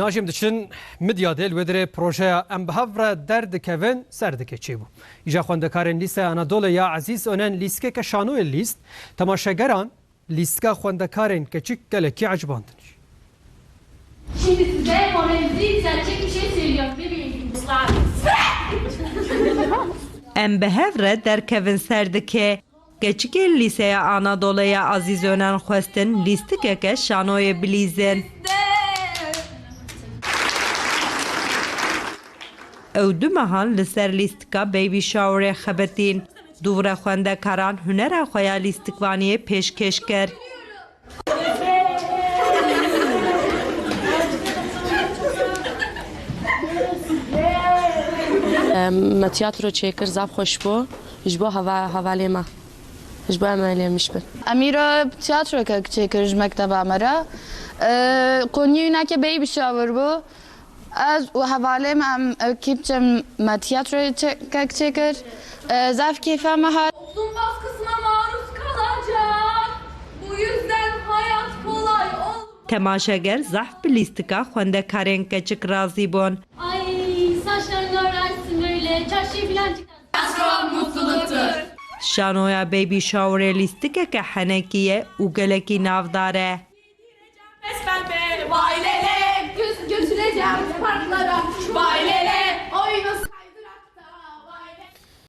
Najim diçin midya del vedire projeya em bi hev re derdikevin ser dikeçî bû. İja xwendekarên lîsta Anadoluya Ezîz önen lîskeke şanoyê lîst, temaşegeran lîstka xwendekarên keçik gelekî ecbandin. Şimdi size moralinizi yükseltecek bir şey söylüyorum. Bebeğim. Em bi hev re derkevin ser dike. Keçikê lîseya Anadoluya Azîz Önen xwestin lîstikeke şanoyê bilîzin. Ew du mehan li ser lîstika baby showerê xebetîn. Dûvre xwendekaran hunera xwe ya lîstikvaniyê pêşkêş kir. me tiyatro çêkir zav xweş bû ji bo hevalê me ji bo em lêmiş bin Emîra tiyatrokek çêkir ji mekteba me re qoniyûneke bey bişawir bû ez û hevalê me em kîpçem me tiyatrokek çêkir zav kêfe me hat Toplum baskısına maruz kalacak. Bu yüzden hayat kolay ol. Temaşeger zaf bi lîstika xwendekarên keçik razî bûn. Ay saçların öğrensin böyle. Çarşıya falan çıkarsın. Şanoya baby showerê lîstikeke henekî ye û gelekî navdar e. Parklara.